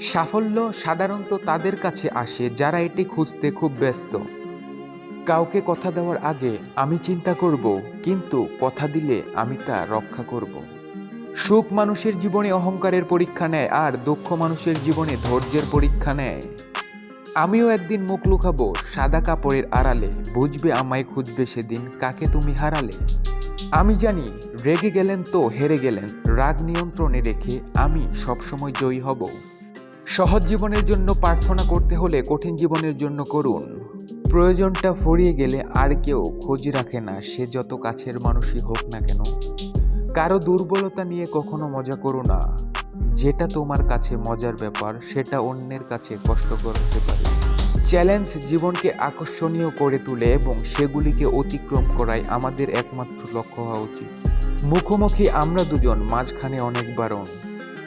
সাফল্য সাধারণত তাদের কাছে আসে যারা এটি খুঁজতে খুব ব্যস্ত। কাউকে কথা দেওয়ার আগে আমি চিন্তা করব, কিন্তু কথা দিলে আমি তা রক্ষা করব। সুখ মানুষের জীবনে অহংকারের পরীক্ষা নেয়, আর দুঃখ মানুষের জীবনে ধৈর্যের পরীক্ষা নেয়। আমিও একদিন মুখ লুকাবো সাদা কাপড়ের আড়ালে, বুঝবে আমায় খুঁজবে সেদিন কাকে তুমি হারালে। আমি জানি, রেগে গেলেন তো হেরে গেলেন, রাগ নিয়ন্ত্রণে রেখে আমি সবসময় জয়ী হব। সহজ জীবনের জন্য প্রার্থনা করতে হলে কঠিন জীবনের জন্য করুন। প্রয়োজনটা ফুরিয়ে গেলে আর কেউ খোঁজ রাখে না, সে যত কাছের মানুষই হোক না কেন। কারও দুর্বলতা নিয়ে কখনো মজা করো না। যেটা তোমার কাছে মজার ব্যাপার, সেটা অন্যের কাছে কষ্টকর হতে পারে। চ্যালেঞ্জ জীবনকে আকর্ষণীয় করে তোলে এবং সেগুলিকে অতিক্রম করাই আমাদের একমাত্র লক্ষ্য হওয়া উচিত। মুখোমুখি আমরা দুজন, মাঝখানে অনেক বারণ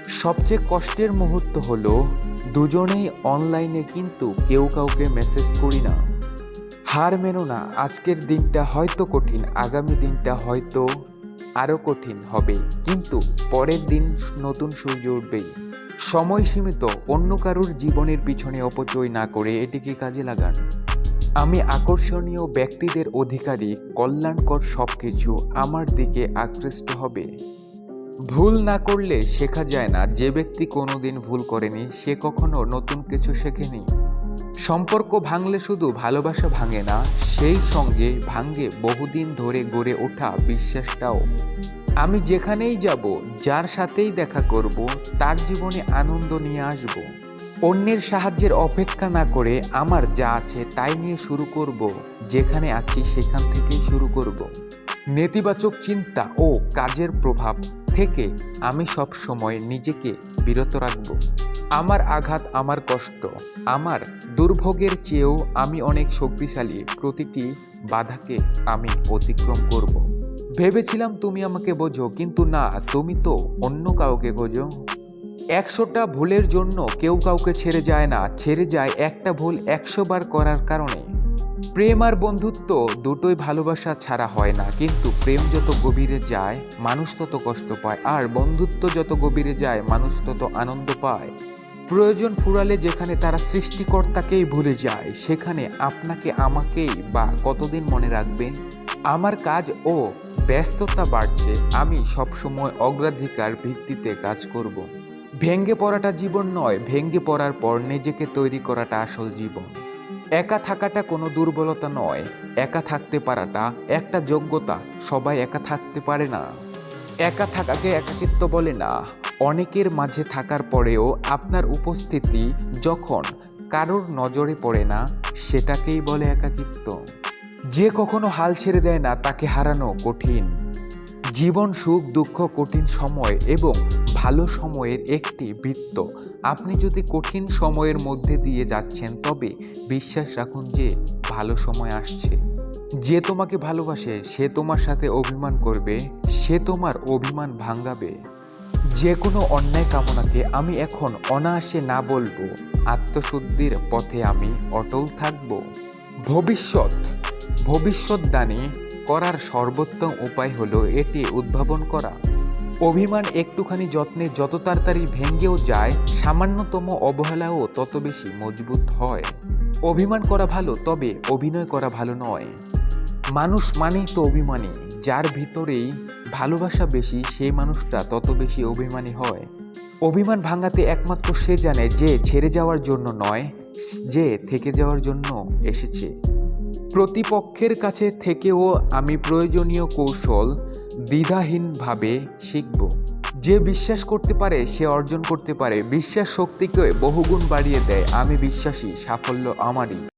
সবচেয়ে কষ্টের মুহূর্ত হলো, দুজনেই অনলাইনে কিন্তু কেউ কাউকে মেসেজ করি না। হার মেনো না, আজকের দিনটা হয়তো কঠিন, আগামী দিনটা হয়তো আরও কঠিন হবে। কিন্তু পরের দিন নতুন সূর্য উঠবেই। সময় সীমিত, অন্য কারোর জীবনের পিছনে অপচয় না করে এটিকে কাজে লাগান। আমি আকর্ষণীয় ব্যক্তিদের অধিকারী, কল্যাণকর সব কিছু আমার দিকে আকৃষ্ট হবে। ভুল না করলে শেখা যায় না। যে ব্যক্তি কোনোদিন ভুল করেনি, সে কখনো নতুন কিছু শেখেনি। সম্পর্ক ভাঙলে শুধু ভালোবাসা ভাঙে না, সেই সঙ্গে ভাঙ্গে বহুদিন ধরে গড়ে ওঠা বিশ্বাসটাও। আমি যেখানেই যাব, যার সাথেই দেখা করব, তার জীবনে আনন্দ নিয়ে আসব। অন্যের সাহায্যের অপেক্ষা না করে আমার যা আছে তাই নিয়ে শুরু করব, যেখানে আছি সেখান থেকেই শুরু করব। নেতিবাচক চিন্তা ও কাজের প্রভাব। থেকে আমি সব সময় নিজেকে বিরত রাখব। আমার আঘাত, আমার কষ্ট, আমার দুর্ভোগের চেয়েও আমি অনেক শক্তিশালী প্রতিটি বাধাকে আমি অতিক্রম করব। ভেবেছিলাম তুমি আমাকে বোঝো, কিন্তু না, তুমি তো অন্য কাউকে বোঝো। একশোটা ভুলের জন্য কেউ কাউকে ছেড়ে যায় না, ছেড়ে যায় একটা ভুল একশো বার করার কারণে। প্রেম আর বন্ধুত্ব দুটোই ভালোবাসা ছাড়া হয় না, কিন্তু প্রেম যত গভীরে যায়, মানুষ তত কষ্ট পায়, আর বন্ধুত্ব যত গভীরে যায়, মানুষ তত আনন্দ পায়। প্রয়োজন ফুরালে যেখানে তারা সৃষ্টিকর্তাকেই ভুলে যায়, সেখানে আপনাকে, আমাকেই বা কতদিন মনে রাখবে? আমার কাজ ও ব্যস্ততা বাড়ছে, আমি সবসময় অগ্রাধিকার ভিত্তিতে কাজ করব। ভেঙ্গে পড়াটা জীবন নয় ভেঙ্গে পড়ার পর নিজেকে তৈরি করাটা আসল জীবন। একা থাকাটা কোনো দুর্বলতা নয়, একা থাকতে পারাটা একটা যোগ্যতা, সবাই একা থাকতে পারে না। একা থাকাকে একাকিত্ব বলে না। অনেকের মাঝে থাকার পরেও আপনার উপস্থিতি যখন কারোর নজরে পড়ে না, সেটাকেই বলে একাকিত্ব। যে কখনো হাল ছেড়ে দেয় না, তাকে হারানো কঠিন। জীবন সুখ, দুঃখ, কঠিন সময় এবং ভালো সময়ের একটি বৃত্ত। আপনি যদি কঠিন সময়ের মধ্যে দিয়ে যাচ্ছেন, তবে বিশ্বাস রাখুন যে ভালো সময় আসছে। যে তোমাকে ভালোবাসে, সে তোমার সাথে অভিমান করবে, সে তোমার অভিমান ভাঙাবে। যে কোনো অন্যায় কামনাকে আমি এখন অনায়াসে না বলব। আত্মশুদ্ধির পথে আমি অটল থাকব। ভবিষ্যৎ। ভবিষ্যৎদানী করার সর্বোত্তম উপায় হলো এটি উদ্ভাবন করা। অভিমান একটুখানি যত্নে যত তাড়াতাড়ি ভেঙ্গেও যায়, সামান্যতম অবহেলাও তত বেশি মজবুত হয়। অভিমান করা ভালো, তবে অভিনয় করা ভালো নয়। মানুষ মানেই তো অভিমানী, যার ভিতরেই ভালোবাসা বেশি সেই মানুষটা তত বেশি অভিমানী হয়। অভিমান ভাঙাতে একমাত্র সে জানে যে ছেড়ে যাওয়ার জন্য নয়, যে থেকে যাওয়ার জন্য এসেছে। প্রতিপক্ষের কাছে থেকেও আমি প্রয়োজনীয় কৌশল দ্বিধাহীনভাবে শিখব। যে বিশ্বাস করতে পারে, সে অর্জন করতে পারে। বিশ্বাস শক্তিকে বহুগুণ বাড়িয়ে দেয়। আমি বিশ্বাসী, সাফল্য আমারই।